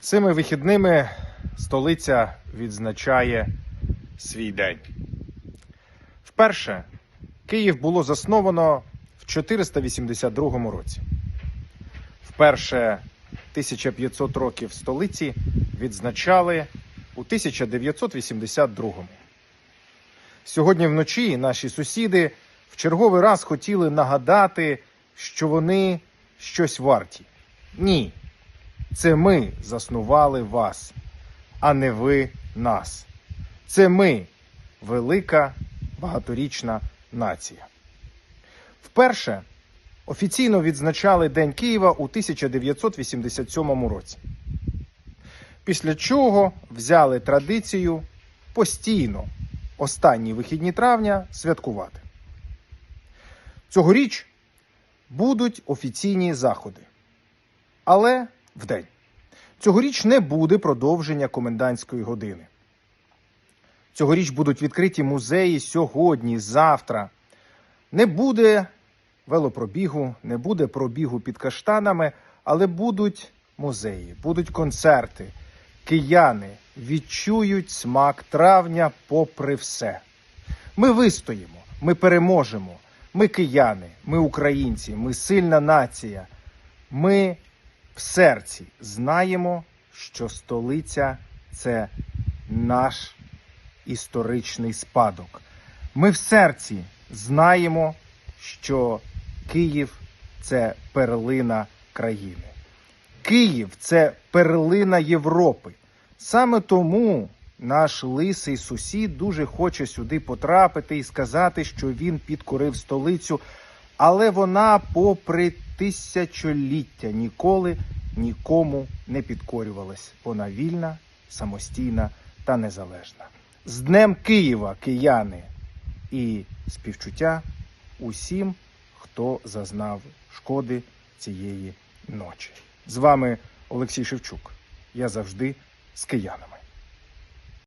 Цими вихідними столиця відзначає свій день. Вперше Київ було засновано в 482 році. Вперше 1500 років столиці відзначали у 1982. Сьогодні вночі наші сусіди в черговий раз хотіли нагадати, що вони щось варті. Ні, це ми заснували вас, а не ви нас. Це ми велика багаторічна нація. Вперше офіційно відзначали День Києва у 1987 році. Після чого взяли традицію постійно останні вихідні травня святкувати. Цьогоріч будуть офіційні заходи. Але вдень. Цьогоріч не буде продовження комендантської години. Цьогоріч будуть відкриті музеї сьогодні, завтра. Не буде велопробігу, не буде пробігу під каштанами, але будуть музеї, будуть концерти. Кияни відчують смак травня попри все. Ми вистоїмо, ми переможемо. Ми кияни, ми українці, ми сильна нація. Ми в серці знаємо, що столиця це наш історичний спадок. Ми в серці знаємо, що Київ це перлина країни. Київ це перлина Європи. Саме тому наш лисий сусід дуже хоче сюди потрапити і сказати, що він підкорив столицю, але вона, попри тисячоліття, ніколи нікому не підкорювалась. Вона вільна, самостійна та незалежна. З Днем Києва, кияни, і співчуття усім, хто зазнав шкоди цієї ночі. З вами Олексій Шевчук. Я завжди з киянами.